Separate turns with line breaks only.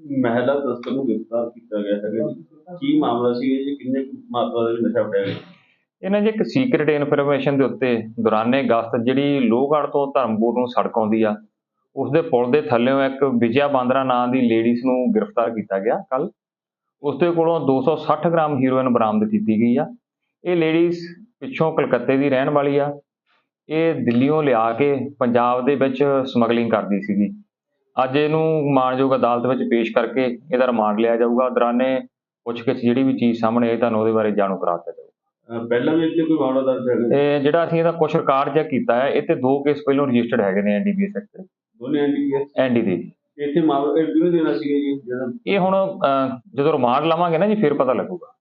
ਮਹਿਲਾ ਤਸਕਰ ਨੂੰ ਗ੍ਰਿਫਤਾਰ ਕੀਤਾ ਗਿਆ ਹੈਗਾ ਜੀ। ਕੀ ਮਾਮਲਾ ਸੀ ਇਹ? ਜੀ ਕਿੰਨੇ ਕੁ ਮਾਤਰਾ ਦੇ ਵਿੱਚ ਨਸ਼ਾ ਫੜਿਆ ਗਿਆ?
ਇਹਨਾਂ ਦੀ ਇੱਕ ਸੀਕ੍ਰੀਟ ਇਨਫੋਰਮੇਸ਼ਨ ਦੇ ਉੱਤੇ ਦੌਰਾਨੇ ਗਸਤ ਜਿਹੜੀ ਲੋਹਗੜ੍ਹ ਤੋਂ ਧਰਮਪੁਰ ਨੂੰ ਸੜਕ ਆਉਂਦੀ ਆ ਉਸ ਦੇ ਪੁਲ ਦੇ ਥੱਲੇੋਂ ਇੱਕ ਵਿਜਿਆ ਬਾਂਦਰਾ ਨਾਂ ਦੀ ਲੇਡੀਜ਼ ਨੂੰ ਗ੍ਰਿਫਤਾਰ ਕੀਤਾ ਗਿਆ ਕੱਲ ਉਸ ਦੇ ਕੋਲੋਂ 260 ਗ੍ਰਾਮ ਹੀਰੋਇਨ ਬਰਾਮਦ ਕੀਤੀ ਗਈ ਆ। ਇਹ ਲੇਡੀਜ਼ ਪਿੱਛੋਂ ਕਲਕੱਤੇ ਦੀ ਰਹਿਣ ਵਾਲੀ ਆ। ਇਹ ਦਿੱਲੀੋਂ ਲਿਆ ਕੇ ਪੰਜਾਬ ਦੇ ਵਿੱਚ ਸਮਗਲਿੰਗ ਕਰਦੀ ਸੀਗੀ। ਅੱਜ ਇਹਨੂੰ ਮਾਣਯੋਗ ਅਦਾਲਤ ਵਿੱਚ ਪੇਸ਼ ਕਰਕੇ ਇਹਦਾ ਰਿਮਾਂਡ ਲਿਆ ਜਾਊਗਾ। ਦੌਰਾਨੇ ਪੁੱਛਗਿੱਛ ਜਿਹੜੀ ਵੀ ਚੀਜ਼ ਸਾਹਮਣੇ ਆਈ ਤੁਹਾਨੂੰ ਉਹਦੇ ਬਾਰੇ ਜਾਣੂ ਕਰਾ ਦਿੱਤਾ ਜਾਊਗਾ।
ਪਹਿਲਾਂ ਵੀ ਇੱਥੇ ਕੋਈ ਮਾਮਲਾ ਦਰਜ ਹੈਗਾ?
ਤੇ ਜਿਹੜਾ ਅਸੀਂ ਇਹਦਾ ਕੁਝ ਰਿਕਾਰਡ ਚੈੱਕ ਕੀਤਾ ਹੈ ਇਹ ਤੇ ਦੋ ਕੇਸ ਪਹਿਲਾਂ ਰਜਿਸਟਰਡ ਹੈਗੇ ਨੇ ਐਨਡੀਪੀਐਸ ਐਕਟ ਤੇ
ਦੋਨੇ ਐਨਡੀਪੀਐਸ
ਐਨਡੀ ਦੇ
ਇੱਥੇ ਮਾਮਲਾ ਇਹ ਕਿਹਨੂੰ ਦੇਣਾ ਸੀਗਾ ਜੀ? ਜਿਹੜਾ
ਇਹ ਹੁਣ ਅਹ, ਜਦੋਂ ਰਿਮਾਂਡ ਲਵਾਂਗੇ ਨਾ ਜੀ ਫਿਰ ਪਤਾ ਲੱਗੂਗਾ।